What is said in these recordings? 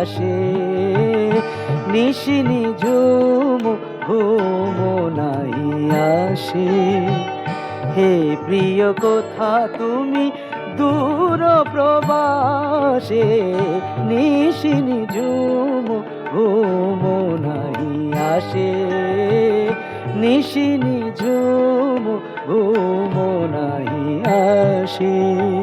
আসে। নিশি নিঝুম, ঘুম নাই আসে। হে প্রিয়, কোথা তুমি দূর প্রবাসে? নিশি নিঝুম, ঘুম নাই আসে। নিশি নিঝুম, ঘুম নাই আসে।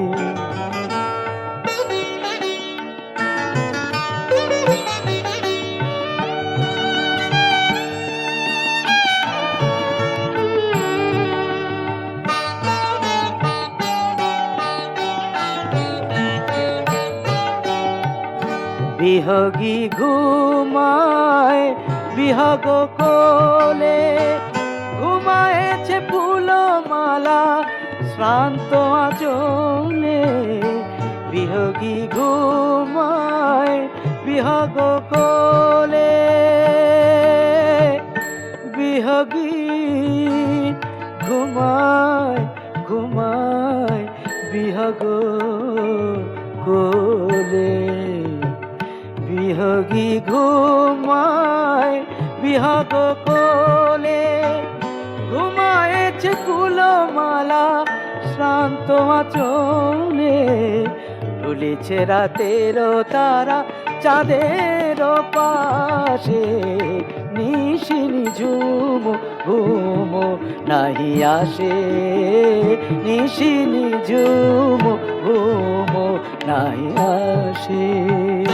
বিহগী ঘুমায়, বিহগ কোলে ঘুমায়েছে ফুলমালা, শ্রান্ত আচলে বিহগী ঘুমায়, বিহগ কোলে বিহগী ঘুমায় ঘুমায়, বিহগ কোলে বিহগী ঘুমায়, বিহগ কোলে। ঘুমায়েছে কুলমালা, শ্রান্ত আচলে। ভুলেছে রাতের তারা, চাঁদের পাশে। নিশিনি ঝুম, ঘুম নাহি আসে। নিশিনি ঝুম, ঘুম নাহি আসে।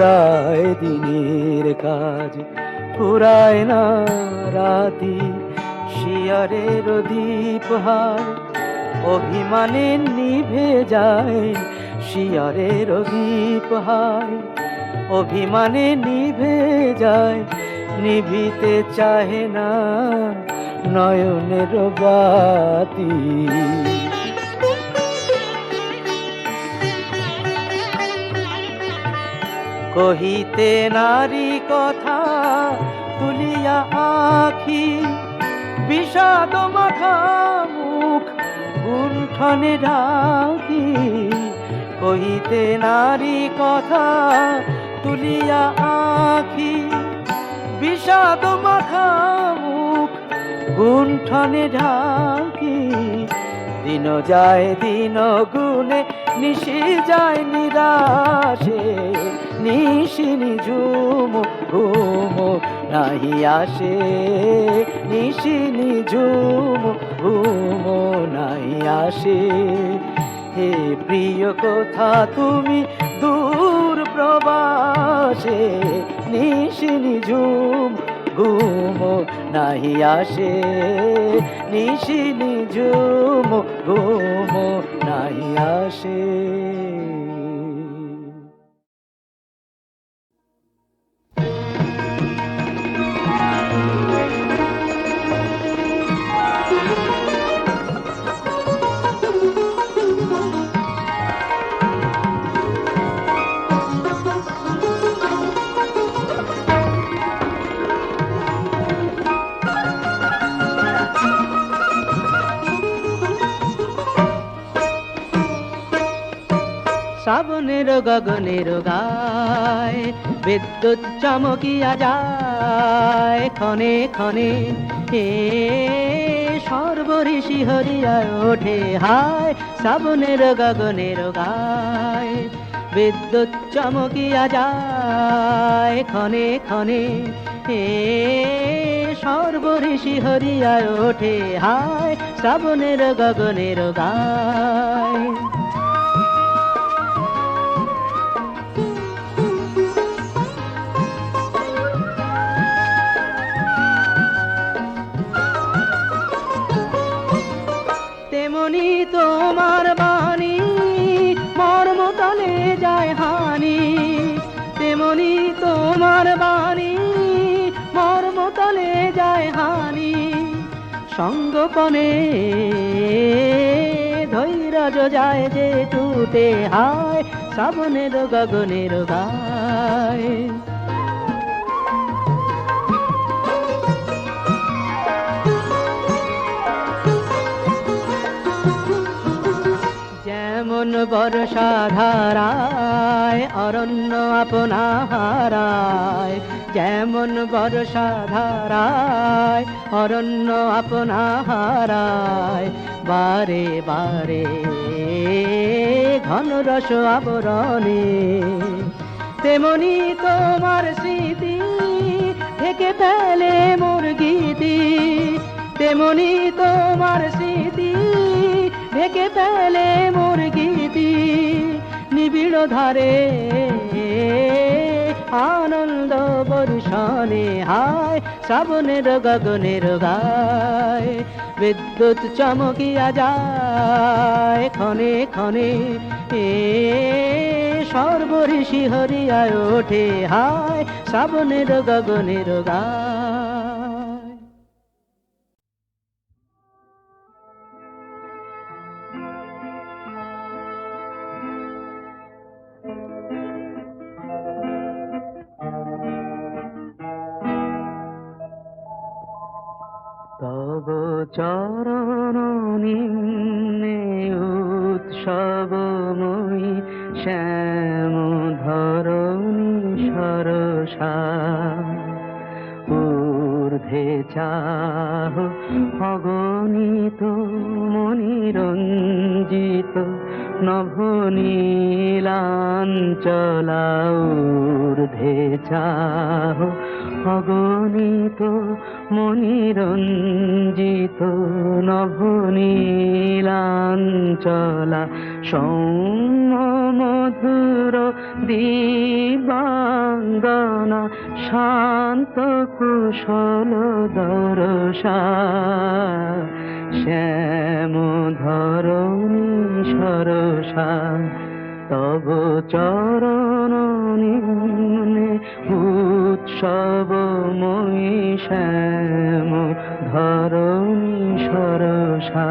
ফুরায় দিনের কাজ ফুরায় না রাতি, শিয়ারের দীপহার অভিমানে নিভে যায় শিয়ারের দীপহার অভিমানে নিভে যায়, নিভিতে চাহে না নয়নের বাতি। কহিতে নারী কথা তুলিয়া আখি, বিষাদ মাখা মুখ গুণ্ঠনে ঢাকি। কহিতে নারী কথা তুলিয়া আখি, বিষাদ মাখা মুখ গুণ্ঠনে ঢাকি। দিন যায় দিন গুনে নিশি যায় নিরাশে। নিশিনি ঝুম, ঘুম নাহি আসে। নিশিনি ঝুম, ঘুম নাহি আসে। হে প্রিয়, কথা তুমি দূর প্রবাসে? নিশিনি ঝুম, ঘুম নাহি আসে। নিশিনি ঝুম, ঘুম নাহি আসে। শ্রাবণের গগনের গায় বিদ্যুৎ চমকিয়া যায় ক্ষণে ক্ষণে। হে সর্বঋষি হরিয়ায় ওঠে হায় শ্রাবণের গগনের গায় বিদ্যুৎ চমকিয়া যায় ক্ষণে ক্ষণে। হে সর্বঋষি হরিয়ায় ওঠে হায় শ্রাবণের গগনের গায় সঙ্গপনে। ধৈর্য যায় যে তুতে হায়, শ্রাবণের গগনের গায়। যেমন বর্ষা ধারায় অরণ্য আপনা হারায় যেমন বর্ষা ধারায়, অরণ্য আপনা হারায় বারে বারে ঘন রস আবরণে। তেমনি তোমার স্মৃতি ঢেকে ফেলে মোর গীতি। তেমনি তোমার স্মৃতি ঢেকে ফেলে মোর গীতি। নিবিড় ধারে আনন্দ বর্ষণে হায়, শ্রাবণের গগনের গায়। বিদ্যুৎ চমকিয়া যায় ক্ষণে ক্ষণে, এ সর্বঋষি হরিয়ায় ওঠে হায়, শ্রাবণের গগনের গায়। তব চরণ নিম্নে উৎসবময়ী শ্যাম ধরণী সরসা। ঊর্ধ্বে চাহ অগণিত মনিরঞ্জিত নভনীলাঞ্চলা। ঊর্ধ্বে চাহ অগণিত মনিরঞ্জিত নভনীলাঞ্চলা সৌম্য মধুর দিবাঙ্গনা শান্ত কুশল দরসা শ্যাম ধরণী সরসা তব চরণ নিম্নে উৎসবময়ী শ্যাম ধরণী সরসা।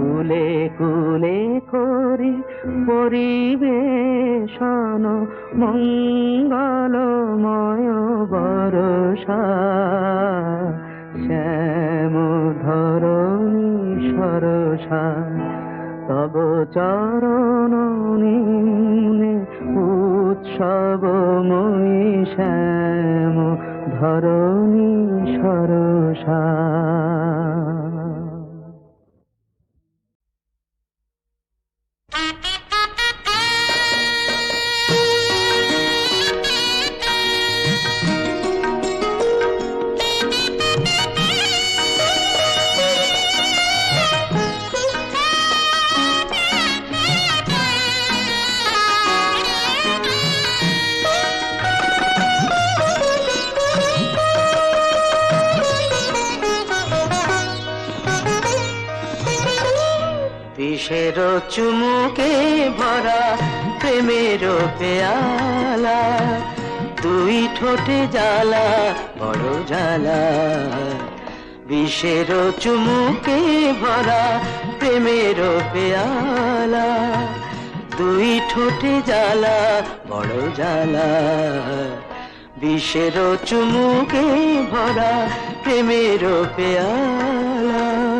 কুলে কুলে করি পরিবেশন মঙ্গলময় বরষা। শ্যাম ধরণী সরসা তব চরণ নিম্নে উৎসবময়ী শ্যাম ধরণী সরসা বিষের চুমুকে ভরা প্রেমের পেয়ালা। দুই ঠোঁটে জ্বালা, বড় জ্বালা। বিষের চুমুকে ভরা প্রেমের পেয়ালা। দুই ঠোঁটে জ্বালা, বড় জ্বালা। বিষের চুমুকে ভরা প্রেমের পেয়ালা।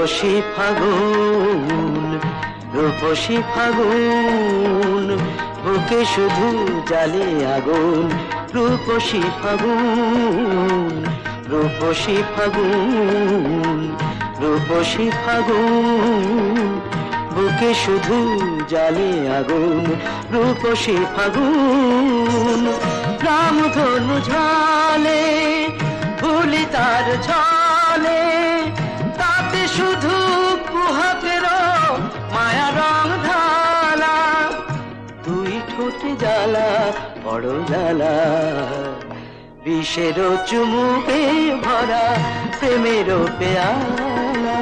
রূপসী ফাগুন রূপসী ফাগুন, বুকে শুধু জালে আগুন। রূপসী ফাগুন রূপসী ফাগুন রূপসী ফাগুন, বুকে শুধু জালে আগুন। রূপসী ফাগুন, রামধনু ঝালে ভুলি তার ছলে বড় জ্বালা। বিষের চুমুকে ভরা প্রেমের পেয়ালা।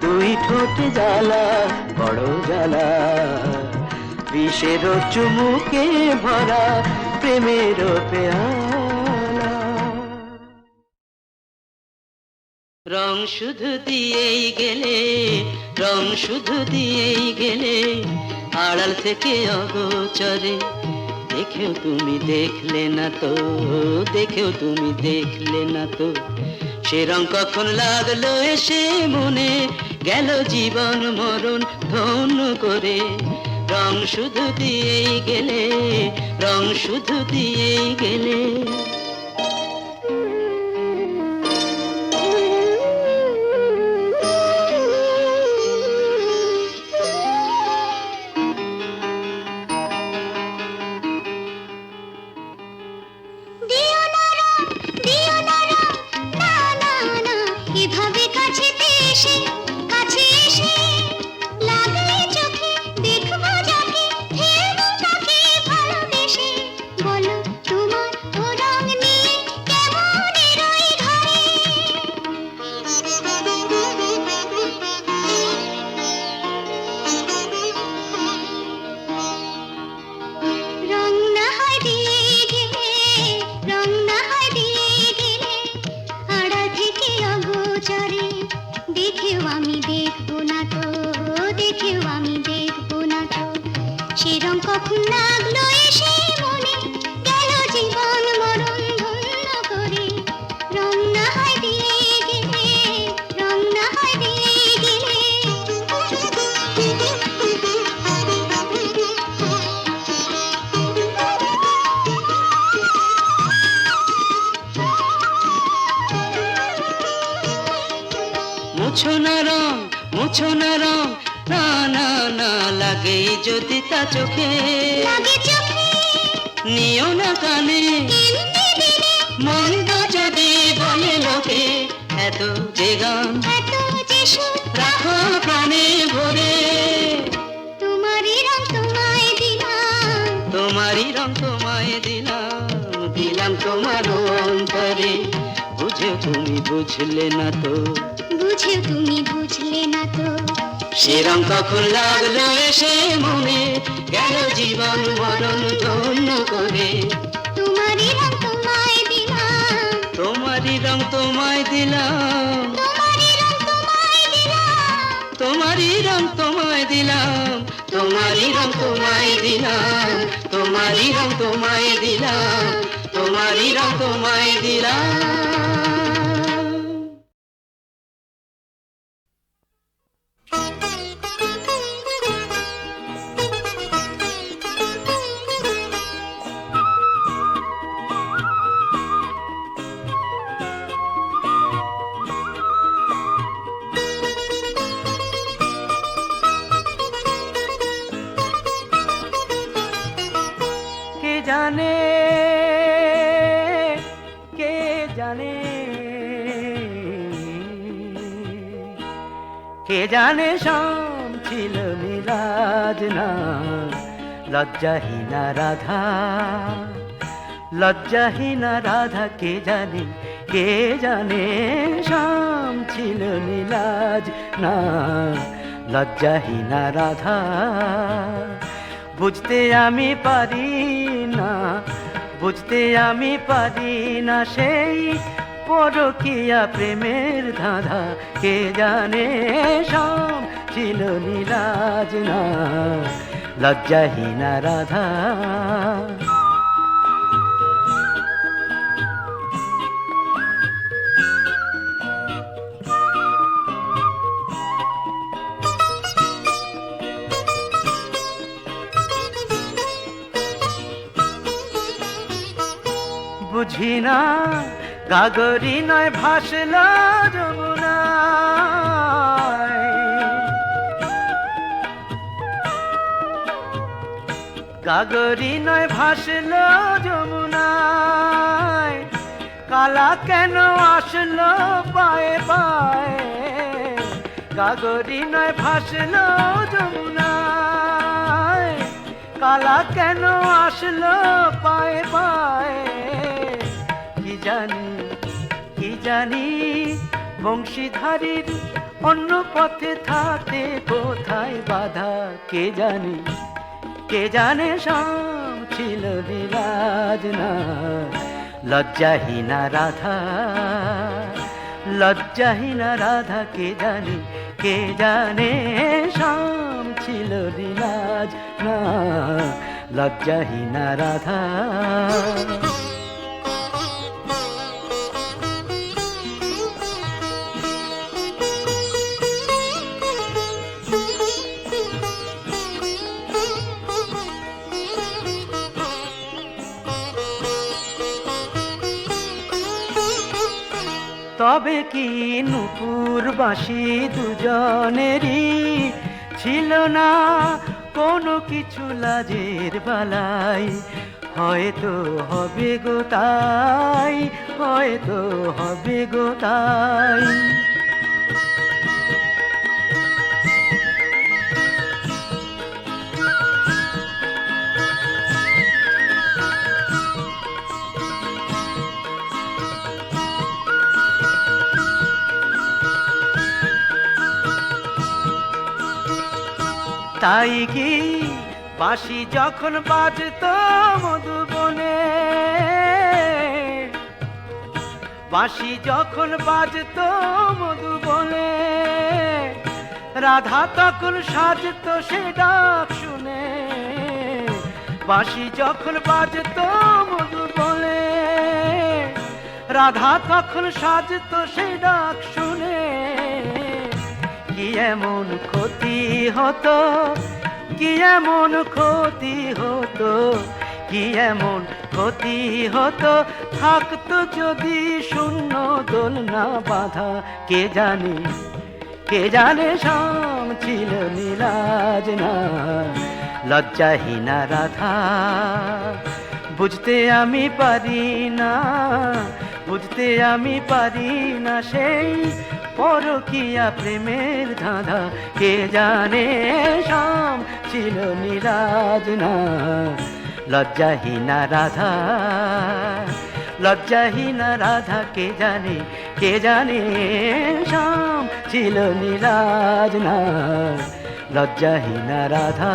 দুই ঠোঁটে জ্বালা, বড় জ্বালা। বিষের চুমুকে ভরা প্রেমের পেয়ালা। রং শুধু দিয়েই গেলে, রং শুধু দিয়েই গেলে, আড়াল থেকে অগোচরে দেখেও তুমি দেখলে না তো, দেখেও তুমি দেখলে না তো। সে রং কখন লাগল এসে মনে, গেল জীবন মরণ ধন্য করে। রং শুধু দিয়েই গেলে, রং শুধু দিয়েই গেলে। देखा দেখব না তো, দেখেও আমি দেখব না তো। সে রং কখন লাগল এসে মনে, গেল জীবন মরণ ধন্য করে। রং না হয় দিয়ে গেলে রং না হয় দিয়ে মুছো না রং মুছো না রং না না না লাগে যদি তা চোখে। নিও না কানে। মন্দ যদি বলে লোকে এত যে গান রাখো প্রাণে ভরে। তোমারই রং তোমায় দিলাম। তোমারই রং তোমায় দিলাম দিলাম তোমার অন্তরে। বুঝে তুমি বুঝলে না তো। বুঝেও তুমি বুঝলে না তো। সে রং কখন লাগল এসে মনে? গেল জীবন মরণ ধন্য করে। তোমারই রং তোমায় দিলাম। তোমারই রং তোমায় দিলাম। তোমারই রং তোমায় দিলাম। তোমারই রং তোমায় দিলাম। তোমারই রং তোমায় দিলাম। তোমারই রং তোমায় দিলাম। জানে? কে জানে? কে জানে শাম ছিল মিলাজ না? লজ্জাহীনা রাধা। লজ্জাহীনা রাধা, কে জানে? কে জানে শাম ছিল মিলাজ না? লজ্জাহীনা রাধা। বুঝতে আমি পারি বুঝতে আমি পারি না সেই পরকিয়া প্রেমের ধাঁধা। কে জানে সব ছিল নীলাজ না। লজ্জাহীনা রাধা। না গাগরি নয়, ভাসল যমুনা গাগরি নয়, ভাসল যমুনায়। কালা কেন আসলো পায়ে পায়ে? গাগরি নয়, ভাসল যমুনায়। কালা কেন আসলো পায়ে পায়ে? জানি? কি জানি? বংশীধারীর অন্য পথে থাকতে কোথায় বাধা? কে জানি? কে জানে শাম ছিল নীলাজ না? লজ্জাহীনা রাধা লজ্জাহীনা রাধা, কে জানে? কে জানে শাম ছিল নীলাজ না? লজ্জাহীনা রাধা। তবে কি নুপুর বাসি দুজনেরই ছিল না কোনো কিছু লাজের বালাই? হয়তো হবে গো তাই, হয়তো হবে গো তাই। তাই কি বাঁশি যখন বাজত মধুবনে? বাঁশি যখন বাজত মধুবনে, রাধা তখন সাজত সে ডাক শুনে। বাঁশি যখন বাজত মধুবনে, রাধা তখন সাজত সে ডাক শুনে। কি এমন ক্ষতি হতো? কি এমন ক্ষতি হতো? কি এমন ক্ষতি হতো? থাকতো যদি শূন্য দোল না বাধা, কে জানে? কে জানে শাম ছিল নীলাজ না? লজ্জাহীনা রাধা, বুঝতে আমি পারি না, বুঝতে আমি পারি না সেই পরকিয়া প্রেমের ধাঁধা, কে জানে শাম ছিল নীলাজ না। লজ্জাহীনা রাধা লজ্জাহীনা রাধা, কে জানে কে জানে শাম ছিল নীলাজ না। লজ্জাহীনা রাধা